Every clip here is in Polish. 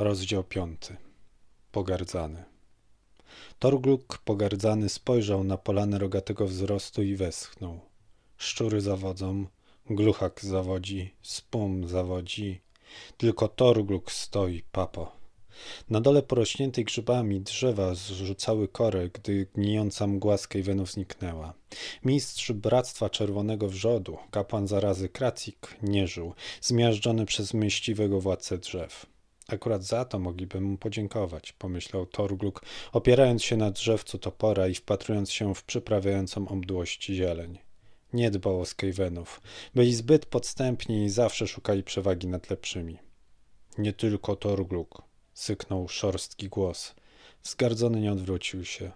Rozdział piąty. Pogardzany. Torgluk pogardzany spojrzał na polanę rogatego wzrostu i westchnął. Szczury zawodzą, gluchak zawodzi, spum zawodzi. Tylko Torgluk stoi, papo. Na dole porośniętej grzybami drzewa zrzucały korę, gdy gnijąca mgła z Kejwenów zniknęła. Mistrz Bractwa Czerwonego Wrzodu, kapłan zarazy Kracik, nie żył, zmiażdżony przez myśliwego władcę drzew. Akurat za to mogliby mu podziękować, pomyślał Torgluk, opierając się na drzewcu topora i wpatrując się w przyprawiającą omdłość zieleń. Nie dbał o Skavenów. Byli zbyt podstępni i zawsze szukali przewagi nad lepszymi. Nie tylko Torgluk, syknął szorstki głos. Wzgardzony nie odwrócił się.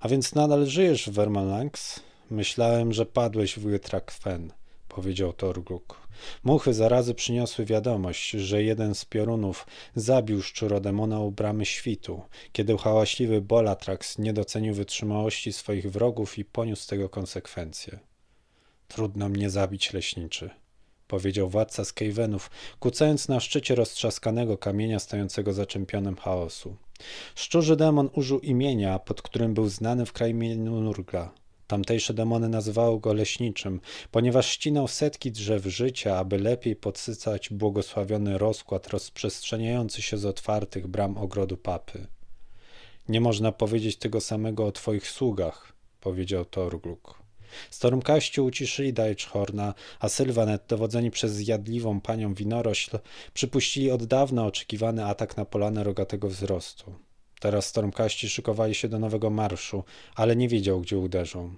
A więc nadal żyjesz w Vermalanx? Myślałem, że padłeś w Wytrak-Fen, powiedział Torgluk. Muchy zarazy przyniosły wiadomość, że jeden z piorunów zabił szczurodemona u bramy świtu, kiedy hałaśliwy Bolatrax nie docenił wytrzymałości swoich wrogów i poniósł z tego konsekwencje. Trudno mnie zabić, leśniczy, powiedział władca Skavenów, kucając na szczycie roztrzaskanego kamienia stojącego za czempionem chaosu. Szczurzy demon użył imienia, pod którym był znany w krainie Nurgla. Tamtejsze demony nazywały go leśniczym, ponieważ ścinał setki drzew życia, aby lepiej podsycać błogosławiony rozkład rozprzestrzeniający się z otwartych bram ogrodu papy. Nie można powiedzieć tego samego o twoich sługach, powiedział Torgluk. Stormkaści uciszyli Dajczhorna, a Sylwanet, dowodzeni przez zjadliwą panią winorośl, przypuścili od dawna oczekiwany atak na polanę rogatego wzrostu. Teraz stormkaści szykowali się do nowego marszu, ale nie wiedział, gdzie uderzą.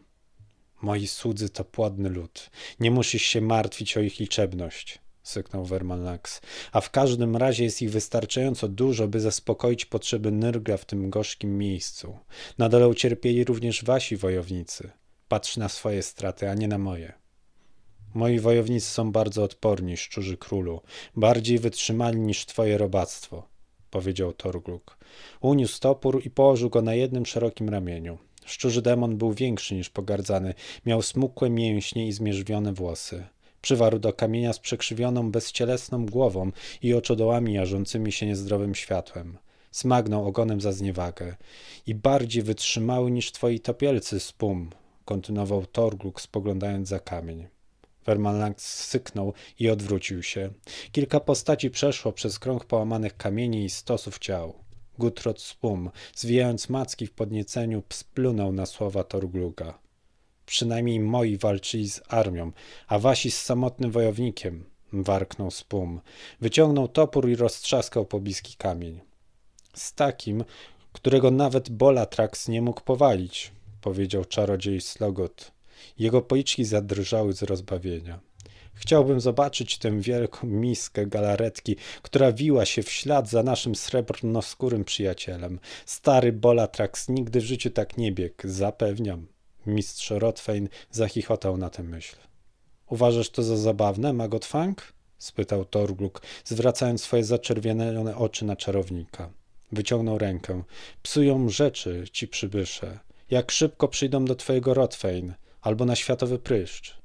Moi słudzy to płodny lud. Nie musisz się martwić o ich liczebność, syknął Vermalax. A w każdym razie jest ich wystarczająco dużo, by zaspokoić potrzeby Nyrgla w tym gorzkim miejscu. Na dole ucierpieli również wasi wojownicy. Patrz na swoje straty, a nie na moje. Moi wojownicy są bardzo odporni, szczurzy królu, bardziej wytrzymali niż twoje robactwo, powiedział Torgluk. Uniósł topór i położył go na jednym szerokim ramieniu. Szczurzy demon był większy niż pogardzany, miał smukłe mięśnie i zmierzwione włosy. Przywarł do kamienia z przekrzywioną, bezcielesną głową i oczodołami jarzącymi się niezdrowym światłem. Smagnął ogonem za zniewagę. I bardziej wytrzymały niż twoi topielcy, spum, kontynuował Torgluk, spoglądając za kamień. Vermanlang syknął i odwrócił się. Kilka postaci przeszło przez krąg połamanych kamieni i stosów ciał. Gutrod Spum, zwijając macki w podnieceniu, splunął na słowa Torgluga. Przynajmniej moi walczyli z armią, a wasi z samotnym wojownikiem, warknął Spum. Wyciągnął topór i roztrzaskał pobliski kamień. Z takim, którego nawet Bolatrax nie mógł powalić, powiedział czarodziej Slogot. Jego policzki zadrżały z rozbawienia. Chciałbym zobaczyć tę wielką miskę galaretki, która wiła się w ślad za naszym srebrnoskórym przyjacielem. Stary Bolatrax nigdy w życiu tak nie biegł, zapewniam. Mistrz Rotfein zachichotał na tę myśl. Uważasz to za zabawne, Magotfang? spytał Torgluk, zwracając swoje zaczerwienione oczy na czarownika. Wyciągnął rękę. Psują rzeczy ci przybysze. Jak szybko przyjdą do twojego Rotfein, albo na światowy pryszcz.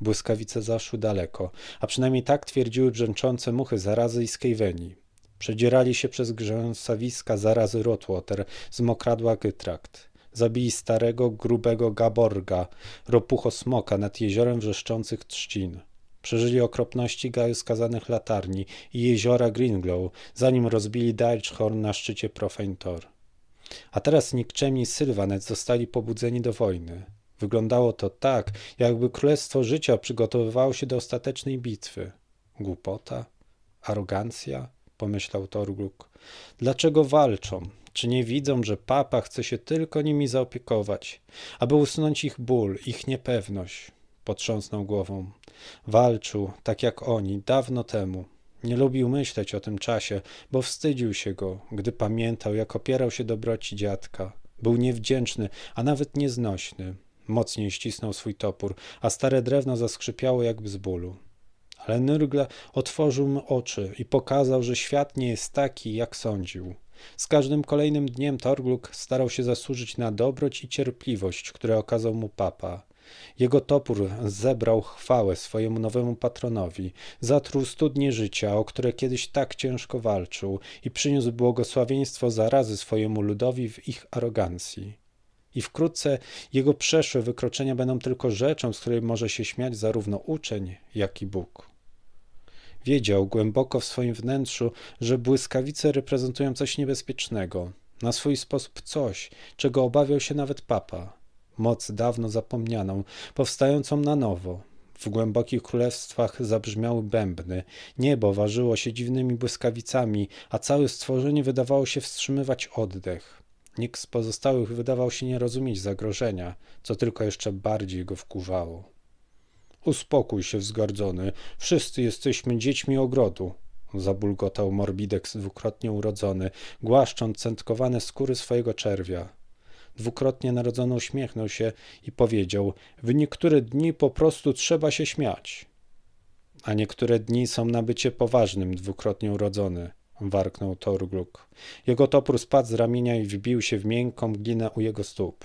Błyskawice zaszły daleko, a przynajmniej tak twierdziły brzęczące muchy zarazy i skejweni. Przedzierali się przez grzęsawiska zarazy Rotwater z mokradła Gytrakt. Zabili starego, grubego Gaborga, ropucho smoka nad jeziorem wrzeszczących trzcin. Przeżyli okropności gaju skazanych latarni i jeziora Greenglow, zanim rozbili Deichhorn na szczycie Profane Tor. A teraz nikczemni Sylwanet zostali pobudzeni do wojny. Wyglądało to tak, jakby królestwo życia przygotowywało się do ostatecznej bitwy. Głupota? Arogancja? pomyślał Torgluk. Dlaczego walczą? Czy nie widzą, że papa chce się tylko nimi zaopiekować, aby usunąć ich ból, ich niepewność? Potrząsnął głową. Walczył, tak jak oni, dawno temu. Nie lubił myśleć o tym czasie, bo wstydził się go, gdy pamiętał, jak opierał się dobroci dziadka. Był niewdzięczny, a nawet nieznośny. Mocniej ścisnął swój topór, a stare drewno zaskrzypiało jakby z bólu. Ale Nyrgle otworzył mu oczy i pokazał, że świat nie jest taki, jak sądził. Z każdym kolejnym dniem Torgluk starał się zasłużyć na dobroć i cierpliwość, które okazał mu papa. Jego topór zebrał chwałę swojemu nowemu patronowi, zatruł studnie życia, o które kiedyś tak ciężko walczył i przyniósł błogosławieństwo zarazy swojemu ludowi w ich arogancji. I wkrótce jego przeszłe wykroczenia będą tylko rzeczą, z której może się śmiać zarówno uczeń, jak i Bóg. Wiedział głęboko w swoim wnętrzu, że błyskawice reprezentują coś niebezpiecznego, na swój sposób coś, czego obawiał się nawet papa. Moc dawno zapomnianą, powstającą na nowo. W głębokich królestwach zabrzmiały bębny, niebo ważyło się dziwnymi błyskawicami, a całe stworzenie wydawało się wstrzymywać oddech. Nikt z pozostałych wydawał się nie rozumieć zagrożenia, co tylko jeszcze bardziej go wkurzało. Uspokój się, wzgardzony. Wszyscy jesteśmy dziećmi ogrodu. Zabulgotał Morbidex dwukrotnie urodzony, głaszcząc centkowane skóry swojego czerwia. Dwukrotnie narodzony uśmiechnął się i powiedział: W niektóre dni po prostu trzeba się śmiać. A niektóre dni są na bycie poważnym, dwukrotnie urodzony, warknął Torgluk. Jego topór spadł z ramienia i wbił się w miękką glinę u jego stóp.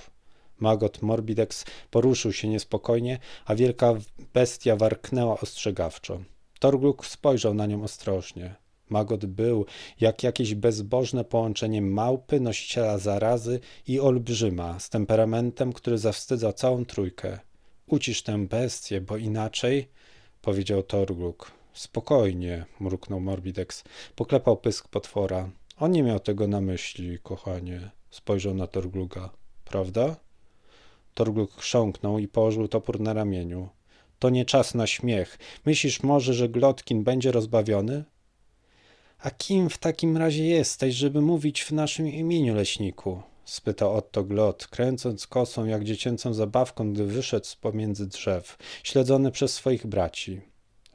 Magot Morbidex poruszył się niespokojnie, a wielka bestia warknęła ostrzegawczo. Torgluk spojrzał na nią ostrożnie. Magot był jak jakieś bezbożne połączenie małpy, nosiciela zarazy i olbrzyma, z temperamentem, który zawstydza całą trójkę. Ucisz tę bestię, bo inaczej, powiedział Torgluk. Spokojnie, mruknął Morbidex. Poklepał pysk potwora. On nie miał tego na myśli, kochanie. Spojrzał na Torgluga. Prawda? Torgluk chrząknął i położył topór na ramieniu. To nie czas na śmiech. Myślisz może, że Glotkin będzie rozbawiony? A kim w takim razie jesteś, żeby mówić w naszym imieniu, leśniku? spytał Otto Glot, kręcąc kosą jak dziecięcą zabawką, gdy wyszedł z pomiędzy drzew, śledzony przez swoich braci.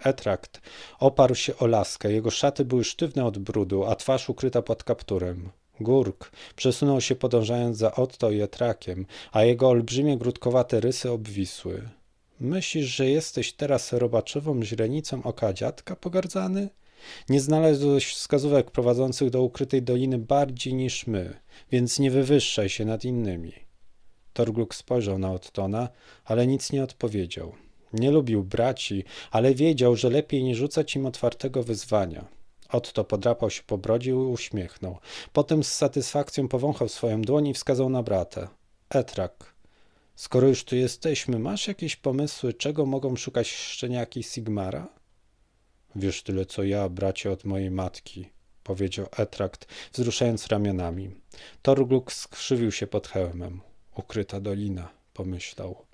Etrakt oparł się o laskę, jego szaty były sztywne od brudu, a twarz ukryta pod kapturem. Górk przesunął się podążając za Otto i Etrakiem, a jego olbrzymie grudkowate rysy obwisły. Myślisz, że jesteś teraz robaczową źrenicą oka dziadka pogardzany? Nie znalazłeś wskazówek prowadzących do ukrytej doliny bardziej niż my, więc nie wywyższaj się nad innymi. Torgluk spojrzał na Ottona, ale nic nie odpowiedział. Nie lubił braci, ale wiedział, że lepiej nie rzucać im otwartego wyzwania. Otto podrapał się po brodzie i uśmiechnął. Potem z satysfakcją powąchał swoją dłoń i wskazał na brata. Etrak. Skoro już tu jesteśmy, masz jakieś pomysły, czego mogą szukać szczeniaki Sigmara? Wiesz tyle co ja, bracie, od mojej matki, powiedział Etrakt, wzruszając ramionami. Torgluk skrzywił się pod hełmem. Ukryta dolina, pomyślał.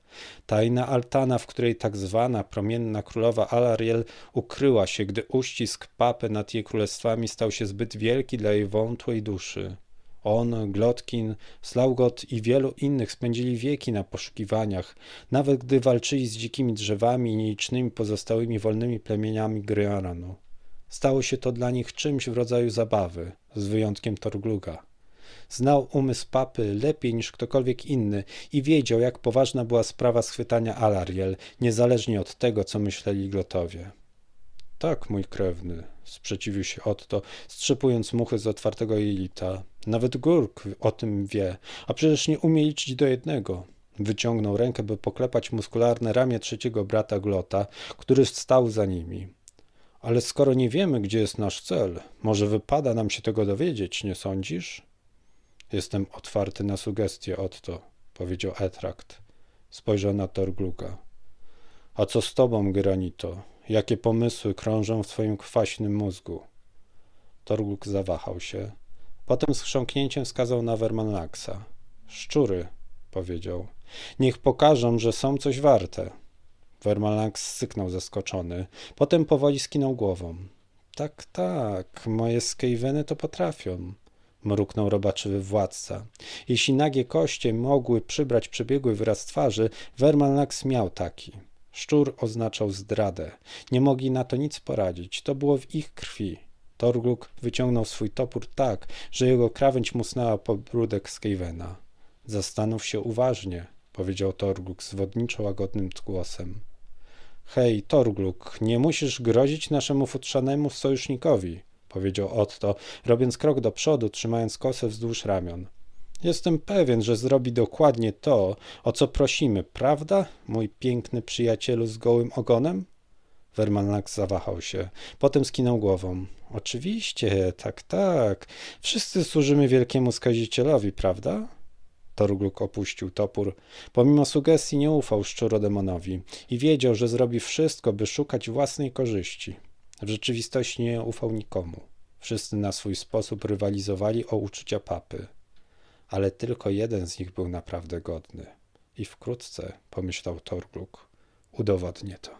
Tajna altana, w której tak zwana promienna królowa Alariel ukryła się, gdy uścisk papy nad jej królestwami stał się zbyt wielki dla jej wątłej duszy. On, Glotkin, Slaugot i wielu innych spędzili wieki na poszukiwaniach, nawet gdy walczyli z dzikimi drzewami i nielicznymi pozostałymi wolnymi plemieniami Gryaranu. Stało się to dla nich czymś w rodzaju zabawy, z wyjątkiem Torgluga. Znał umysł papy lepiej niż ktokolwiek inny i wiedział, jak poważna była sprawa schwytania Alariel, niezależnie od tego, co myśleli Glotowie. Tak, mój krewny, sprzeciwił się Otto, strzepując muchy z otwartego jelita. Nawet Gurk o tym wie, a przecież nie umie liczyć do jednego. Wyciągnął rękę, by poklepać muskularne ramię trzeciego brata Glota, który stał za nimi. Ale skoro nie wiemy, gdzie jest nasz cel, może wypada nam się tego dowiedzieć, nie sądzisz? Jestem otwarty na sugestie, Otto, powiedział Etrakt. Spojrzał na Torgluka. A co z tobą, Granito? Jakie pomysły krążą w twoim kwaśnym mózgu? Torgluk zawahał się. Potem z chrząknięciem wskazał na Vermanaxa. Szczury, powiedział. Niech pokażą, że są coś warte. Vermanax syknął zaskoczony. Potem powoli skinął głową. Tak, tak, moje skejweny to potrafią mruknął robaczywy władca. Jeśli nagie koście mogły przybrać przebiegły wyraz twarzy, Vermanax miał taki. Szczur oznaczał zdradę. Nie mogli na to nic poradzić. To było w ich krwi. Torgluk wyciągnął swój topór tak, że jego krawędź musnęła brudek Skavena. Zastanów się uważnie, powiedział Torgluk zwodniczo łagodnym głosem. Hej, Torgluk, nie musisz grozić naszemu futrzanemu sojusznikowi, powiedział Otto, robiąc krok do przodu, trzymając kosę wzdłuż ramion. Jestem pewien, że zrobi dokładnie to, o co prosimy, prawda, mój piękny przyjacielu z gołym ogonem? Wermalnak zawahał się, potem skinął głową. Oczywiście, tak, tak. Wszyscy służymy wielkiemu skazicielowi, prawda? Torgluk opuścił topór. Pomimo sugestii nie ufał szczurodemonowi i wiedział, że zrobi wszystko, by szukać własnej korzyści. W rzeczywistości nie ufał nikomu. Wszyscy na swój sposób rywalizowali o uczucia papy. Ale tylko jeden z nich był naprawdę godny. I wkrótce, pomyślał Torgluk, udowodnię to.